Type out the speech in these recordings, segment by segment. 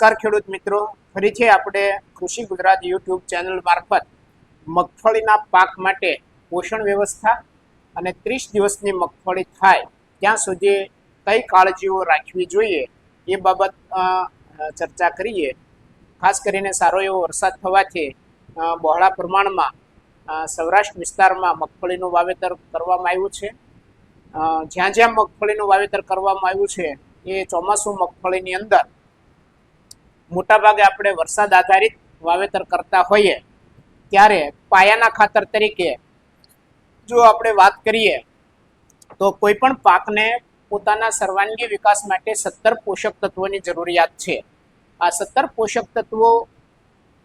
નમસ્કાર ખેડૂત મિત્રો. ફરીથી આપણે કૃષિ ગુજરાત યુટ્યુબ ચેનલ મારફત મગફળીના પાક માટે પોષણ વ્યવસ્થા અને ત્રીસ દિવસની મગફળી થાય ત્યાં સુધી કઈ કાળજીઓ રાખવી જોઈએ એ બાબત ચર્ચા કરીએ. ખાસ કરીને સારો એવો વરસાદ થવાથી બહોળા પ્રમાણમાં સૌરાષ્ટ્ર વિસ્તારમાં મગફળીનું વાવેતર કરવામાં આવ્યું છે. જ્યાં જ્યાં મગફળીનું વાવેતર કરવામાં આવ્યું છે એ ચોમાસું મગફળીની અંદર મોટાભાગે આપણે વરસાદ આધારિત વાવેતર કરતા હોઈએ, ત્યારે પાયાના ખાતર તરીકે જો આપણે વાત કરીએ, તો કોઈ પણ પાકને પોતાના સર્વાંગી વિકાસ માટે સત્તર પોષક તત્વોની જરૂરિયાત છે. આ સત્તર પોષક તત્વો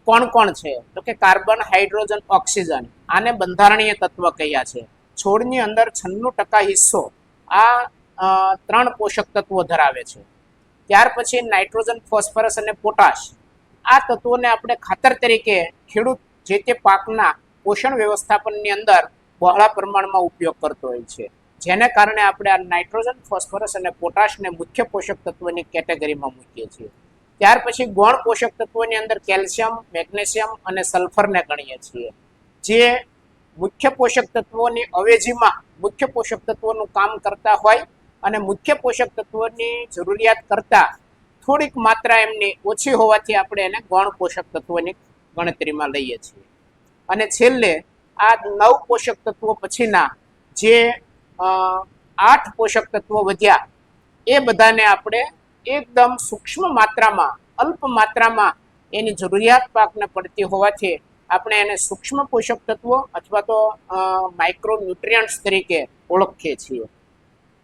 કોણ કોણ છે? તો કે કાર્બન, હાઇડ્રોજન, ઓક્સિજન, આને બંધારણીય તત્વ કહ્યા છે? છોડની અંદર છન્નું ટકા હિસ્સો આ ત્રણ પોષક તત્વો ધરાવે છે. ત્યાર પછી નાઇટ્રોજન, ફોસ્ફરસ અને પોટાશ આ તત્વોને આપણે ખાતર તરીકે ખેડૂત જે તે પાકના પોષણ વ્યવસ્થાપનની અંદર બહોળા પ્રમાણમાં ઉપયોગ કરતો હોય છે. જેને કારણે આપણે આ નાઇટ્રોજન, ફોસ્ફરસ અને પોટાશને મુખ્ય પોષક તત્વની કેટેગરીમાં મૂકીએ છીએ. ત્યાર પછી ગૌણ પોષક તત્વોની અંદર કેલ્શિયમ, મેગ્નેશિયમ અને સલ્ફરને ગણીએ છીએ. જે મુખ્ય પોષક તત્વોની અવેજીમાં મુખ્ય પોષક તત્વોનું કામ કરતા હોય અને મુખ્ય પોષક તત્વોની જરૂરિયાત કરતાં થોડીક માત્રા એમની ઓછી હોવાથી આપણે એને ગૌણ પોષક તત્વોની ગણતરીમાં લઈએ છીએ. અને છેલ્લે આ નવ પોષક તત્વો પછીના જે આઠ પોષક તત્વો વધ્યા, એ બધાને આપણે એકદમ સૂક્ષ્મ માત્રામાં, અલ્પ માત્રામાં એની જરૂરિયાત પાકને પડતી હોવાથી આપણે એને સૂક્ષ્મ પોષક તત્વો અથવા તો માઇક્રો ન્યુટ્રિયન્ટ્સ તરીકે ઓળખીએ છીએ.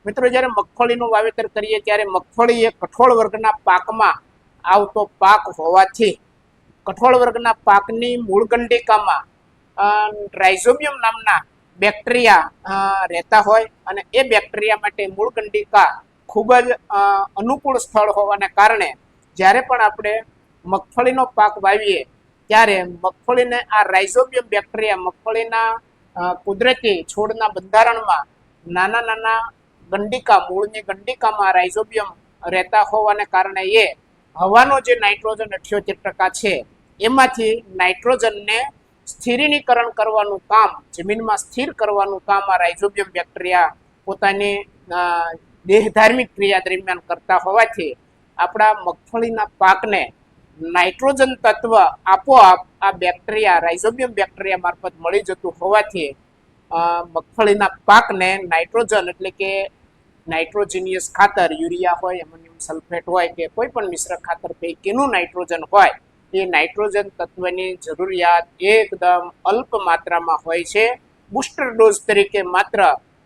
મિત્રો, જ્યારે મગફળીનું વાવેતર કરીએ ત્યારે મગફળી એ કઠોળ વર્ગના પાકમાં આવતો પાક હોવાથી કઠોળ વર્ગના પાકની મૂળગંડિકામાં ગંડિકામાં રાઇઝોબિયમ નામના બેક્ટેરિયા રહેતા હોય અને એ બેક્ટેરિયા માટે મૂળગંડિકા ખૂબ જ અનુકૂળ સ્થળ હોવાને કારણે જ્યારે પણ આપણે મગફળીનો પાક વાવીએ ત્યારે મગફળીને આ રાઇઝોબિયમ બેક્ટેરિયા, મગફળીના કુદરતી છોડના બંધારણમાં નાના નાના ગંડિકા, મૂળની ગંડિકામાં રાઇઝોબિયમ રહેતા હોવાને કારણે એ હવાનો જે નાઇટ્રોજન અઠ્યોતેર ટકા છે, એમાંથી નાઇટ્રોજનને સ્થિરીકરણ કરવાનું કામ, જમીનમાં સ્થિર કરવાનું કામ આ રાઇઝોબિયમ બેક્ટેરિયા પોતાની દેહધાર્મિક ક્રિયા દરમિયાન કરતા હોવાથી આપણા મગફળીના પાકને નાઇટ્રોજન તત્વ આપોઆપ આ બેક્ટેરિયા, રાઇઝોબિયમ બેક્ટેરિયા મારફત મળી જતું હોવાથી મગફળીના પાકને નાઇટ્રોજન એટલે કે નાઇટ્રોજિનિયસ ખાતર, યુરિયા હોય, એમોનિયમ સલ્ફેટ હોય કે કોઈ પણ મિશ્ર ખાતર પૈકીનું નાઇટ્રોજન હોય, એ નાઇટ્રોજન તત્વની જરૂરિયાત એકદમ અલ્પ માત્રામાં હોય છે. બુસ્ટર ડોઝ તરીકે માત્ર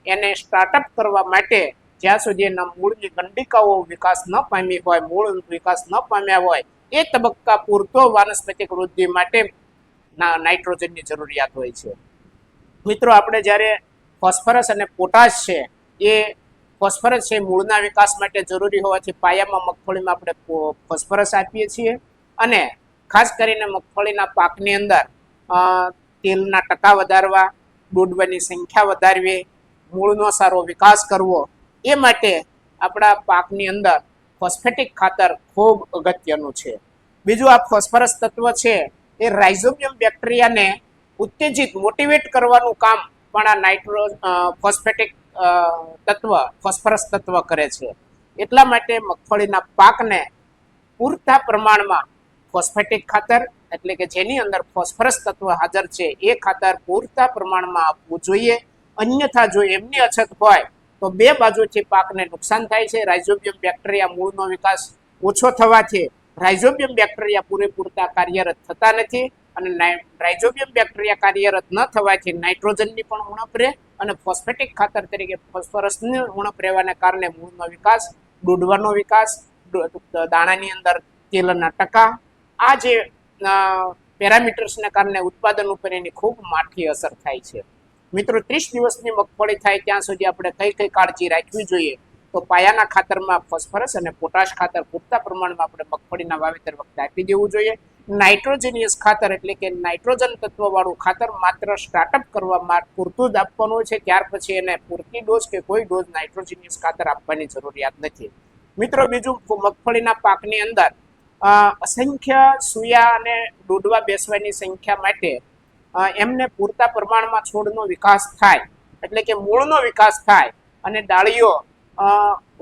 એને સ્ટાર્ટઅપ કરવા માટે જ્યાં સુધી એના મૂળની ગંડિકાઓ વિકાસ ન પામી હોય, મૂળ વિકાસ ન પામ્યા હોય, એ તબક્કા પૂરતો વાનસ્પતિક વૃદ્ધિ માટે નાઇટ્રોજનની જરૂરિયાત હોય છે. મિત્રો, આપણે જ્યારે ફોસ્ફરસ અને પોટાશ છે, એ ફોસ્ફરસ છે મૂળના વિકાસ માટે જરૂરી હોવાથી પાયામાં મગફળીમાં આપણે ફોસ્ફરસ આપીએ છીએ. અને ખાસ કરીને મગફળીના પાકની અંદર તેલના ટકા વધારવા, દોડવાની સંખ્યા વધારવી, મૂળનો સારો વિકાસ કરવો, એ માટે આપણા પાકની અંદર ફોસ્ફેટિક ખાતર ખૂબ અગત્યનું છે. બીજું આ ફોસ્ફરસ તત્વ છે એ રાઇઝોબિયમ બેક્ટેરિયાને ઉત્તેજિત, મોટિવેટ કરવાનું કામ પણ આ નાઇટ્રો ફોસ્ફેટિક તત્વ, ફોસ્ફરસ તત્વ કરે છે. એટલા માટે મગફળીના પાકને પૂરતા પ્રમાણમાં ફોસ્ફેટિક ખાતર, એટલે કે જેની અંદર ફોસ્ફરસ તત્વ હાજર છે, એ ખાતર પૂરતા પ્રમાણમાં આપવું જોઈએ. અન્યથા જો એમની અછત હોય, તો બે બાજુથી પાકને નુકસાન થાય છે. રાઇઝોબિયમ બેક્ટેરિયા મૂળનો વિકાસ ઓછો થવાથી રાઇઝોબિયમ બેક્ટેરિયા પૂરેપૂરતા કાર્યરત થતા નથી. અને રાઇઝોબિયમ બેક્ટેરિયા કાર્યરત ન થવાથી નાઇટ્રોજનની પણ ઉણપ રહે અને ફોસ્ફેટિક ખાતર તરીકે ફોસ્ફરસની ઉણપ રહેવાને કારણે મૂળનો વિકાસ ડૂડવાનો વિકાસ દાણાની અંદર તેલના ટકા, આ જે પેરામીટર્સને કારણે ઉત્પાદન ઉપર એની ખૂબ માઠી અસર થાય છે. મિત્રો, ત્રીસ દિવસની મગફળી થાય ત્યાં સુધી આપણે કઈ કઈ કાળજી રાખવી જોઈએ? તો પાયાના ખાતરમાં ફોસ્ફરસ અને પોટાશ ખાતર પૂરતા પ્રમાણમાં આપણે મગફળીના વાવેતર વખતે આપી દેવું જોઈએ. નાઇટ્રોજિનિયસ ખાતર એટલે કે નાઇટ્રોજન તત્વવાળું ખાતર માત્ર સ્ટાર્ટઅપ કરવા પૂરતું જ આપવાનું છે. ત્યાર પછી એને પૂરતી ડોઝ કે કોઈ ડોઝ નાઇટ્રોજેનિયસ ખાતર આપવાની જરૂરિયાત નથી. મિત્રો, બીજું મગફળીના પાકની અંદર અસંખ્ય સૂયા અને ડૂડવા બેસવાની સંખ્યા માટે એમને પૂરતા પ્રમાણમાં છોડનો વિકાસ થાય, એટલે કે મૂળનો વિકાસ થાય અને ડાળીઓ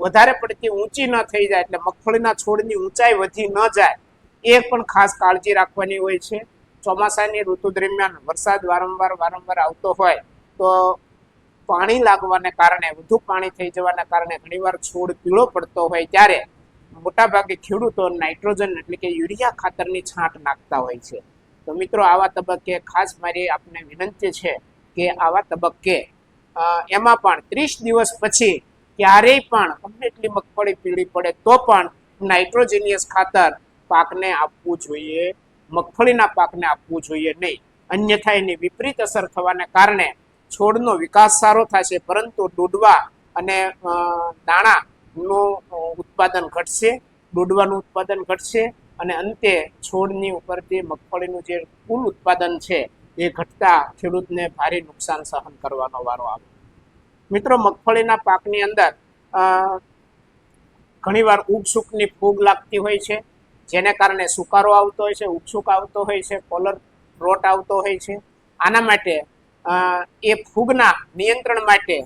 વધારે પડતી ઊંચી ન થઈ જાય, એટલે મગફળીના છોડની ઊંચાઈ વધી ન જાય એ પણ ખાસ કાળજી રાખવાની હોય છે. ચોમાસાની ઋતુ દરમિયાન વરસાદ વારંવાર વારંવાર આવતો હોય તો પાણી લાગવાને કારણે, વધુ પાણી થઈ જવાના કારણે ઘણીવાર છોડ પીળો પડતો હોય ત્યારે મોટાભાગે ખેડૂતો નાઇટ્રોજન એટલે કે યુરિયા ખાતરની છાંટ નાખતા હોય છે. તો મિત્રો, આવા તબક્કે ખાસ મારી આપને વિનંતી છે કે આવા તબક્કે એમાં પણ ત્રીસ દિવસ પછી ક્યારેય પણ કમ્પ્લીટલી મગફળી પીળી પડે તો પણ નાઇટ્રોજેનિયસ ખાતર પાકને આપવું જોઈએ, મગફળીના પાકને આપવું જોઈએ નહીં. અન્યથા એની વિપરીત અસર થવાને કારણે છોડનો વિકાસ સારો થશે, પરંતુ ડૂડવા અને દાણાનું ઉત્પાદન ઘટશે ડૂડવાનું ઉત્પાદન ઘટશે અને અંતે છોડની ઉપરથી મગફળીનું જે કુલ ઉત્પાદન છે, એ ઘટતા ખેડૂતને ભારે નુકસાન સહન કરવાનો વારો આવે. મિત્રો, મગફળીના પાકની અંદર ઘણીવાર ઉગસુકની ફૂગ લાગતી હોય છે. જેને કારણે સુકારો આવતો હોય છે ઉકસુક આવતો હોય છે કોલર રોટ આવતો હોય છે. આના માટે એ ફૂગના નિયંત્રણ માટે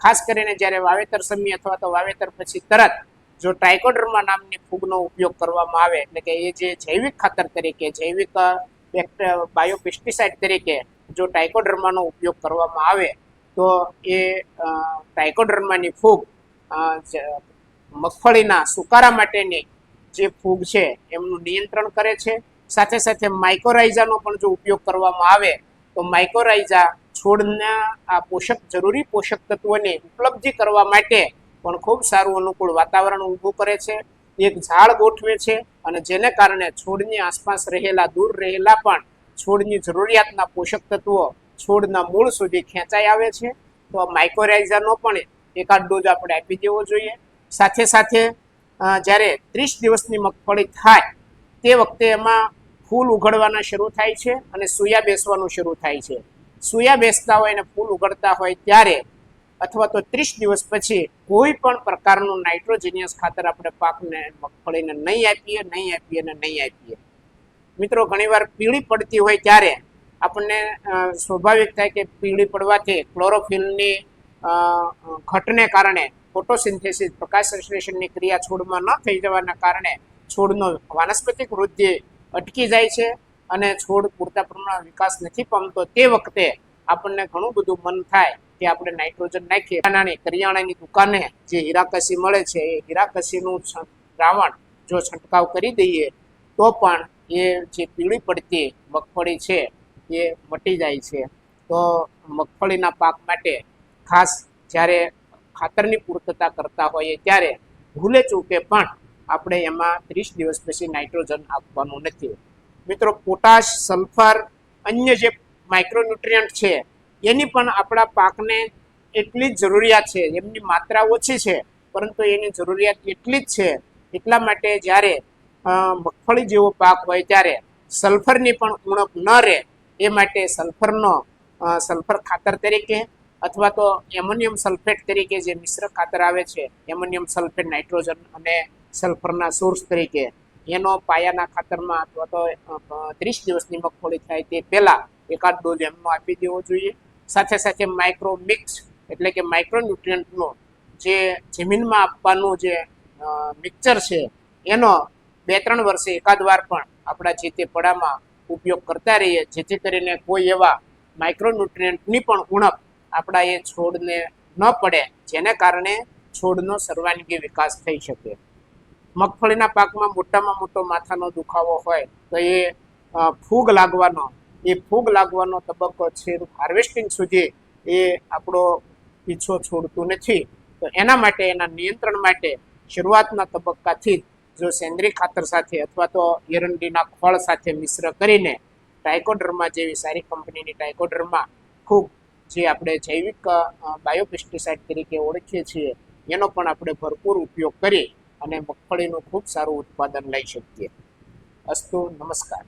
ખાસ કરીને જ્યારે વાવેતર સમય અથવા તો વાવેતર પછી તરત જો ટ્રાઇકોડર્મા નામની ફૂગનો ઉપયોગ કરવામાં આવે એટલે કે એ જે જૈવિક ખાતર તરીકે જૈવિક બાયોપેસ્ટિસાઇડ તરીકે જો ટ્રાઇકોડર્માનો ઉપયોગ કરવામાં આવે તો એ અ, ફૂગ મગફળીના સુકારા માટેની જે ફૂગ છે એમનું નિયંત્રણ કરે છે. સાથે સાથે માઇકોરાઇઝાનો પણ જો ઉપયોગ કરવામાં આવે, તો માઇકોરાઇઝા છોડના આ પોષક, જરૂરી પોષક તત્વોને ઉપલબ્ધિ કરવા માટે પણ ખૂબ સારું અનુકૂળ વાતાવરણ ઊભું કરે છે. એક ઝાડ ગોઠવે છે અને જેને કારણે છોડની આસપાસ રહેલા, દૂર રહેલા પણ છોડની જરૂરિયાતના પોષક તત્વો છોડના મૂળ સુધી ખેંચાઈ આવે છે. તો આ માઇકોરાઇઝાનો પણ એકાદ ડોઝ આપણે આપી દેવો જોઈએ. સાથે સાથે જ્યારે ત્રીસ દિવસની મગફળી થાય, તે વખતે એમાં ફૂલ ઉઘડવાના શરૂ થાય છે અને સૂયા બેસવાનું શરૂ થાય છે. સૂયા બેસતા હોય અને ફૂલ ઉઘડતા હોય ત્યારે અથવા તો ત્રીસ દિવસ પછી કોઈ પણ પ્રકારનું નાઇટ્રોજિનિયસ ખાતર આપણે પાકને મગફળીને નહીં આપીએ નહીં આપીએ અને નહીં આપીએ. મિત્રો, ઘણીવાર પીળી પડતી હોય ત્યારે આપણને સ્વાભાવિક થાય કે પીળી પડવાથી ક્લોરોફિલની ઘટને કારણે ફોટોસિન્થેસિસ, પ્રકાશ સંશ્લેષણની ક્રિયા છોડમાં ન થઈ જવાના કારણે છોડનો વાનસ્પતિક વૃદ્ધિ અટકી જાય છે અને છોડ પૂરતા પ્રમાણમાં વિકાસ નથી પામતો તે વખતે આપણને ઘણું બધું મન થાય કે આપણે નાઇટ્રોજન નાખીએ. નાની કરિયાણાની દુકાને જે હીરાકસી મળે છે, એ હીરાકસીનું દ્રાવણ જો છંટકાવ કરી દઈએ, તો પણ એ જે પીળી પડતી મગફળી છે, એ મટી જાય છે. તો મગફળીના પાક માટે ખાસ જ્યારે ખાતરની પૂર્તતા કરતા હોઈએ ત્યારે ભૂલે ચૂકે પણ આપણે એમાં ત્રીસ દિવસ પછી નાઇટ્રોજન આપવાનું નથી. મિત્રો, પોટાશ, સલ્ફર, અન્ય જે માઇક્રોન્યુટ્રિયન્ટ છે, એની પણ આપણા પાકને એટલી જ જરૂરિયાત છે. એમની માત્રા ઓછી છે, પરંતુ એની જરૂરિયાત એટલી જ છે. એટલા માટે જ્યારે મગફળી જેવો પાક હોય ત્યારે સલ્ફરની પણ ઉણપ ન રહે, એ માટે સલ્ફરનો સલ્ફર ખાતર તરીકે અથવા તો એમોનિયમ સલ્ફેટ તરીકે જે મિશ્ર ખાતર આવે છે, એમોનિયમ સલ્ફેટ, નાઇટ્રોજન અને સલ્ફરના સોર્સ તરીકે, એનો પાયાના ખાતરમાં અથવા તો ત્રીસ દિવસની મગફળી થાય તે પહેલાં એકાદ ડોઝ એમનો આપી દેવો જોઈએ. સાથે સાથે માઇક્રો મિક્સ એટલે કે માઇક્રોન્યુટ્રિયન્ટનો જે જમીનમાં આપવાનું જે મિક્સર છે, એનો બે ત્રણ વર્ષે એકાદ વાર પણ આપણા જે તે પડામાં ઉપયોગ કરતા રહીએ. જેથી કરીને કોઈ એવા માઇક્રોન્યુટ્રિયન્ટની પણ ઉણપ આપણા એ છોડને ન પડે, જેને કારણે છોડનો સર્વાંગી વિકાસ થઈ શકે. મગફળીના પાકમાં મોટામાં મોટો માથાનો દુખાવો હોય, તો એ ફૂગ લાગવાનો, એ ફૂગ લાગવાનો તબક્કો છે હાર્વેસ્ટિંગ સુધી એ આપણો પીછો છોડતું નથી. તો એના માટે, એના નિયંત્રણ માટે શરૂઆતના તબક્કાથી જો સેન્દ્રિય ખાતર સાથે અથવા તો એરંડીના ખોળ સાથે મિશ્ર કરીને ટાઇકોડર્મા જેવી સારી કંપનીની ટાઇકોડર્મા ખૂબ જે આપણે જૈવિક બાયોપેસ્ટિસાઇડ તરીકે ઓળખીએ છીએ, એનો પણ આપણે ભરપૂર ઉપયોગ કરી અને મગફળીનું ખૂબ સારું ઉત્પાદન લઈ શકીએ. અસ્તુ, નમસ્કાર.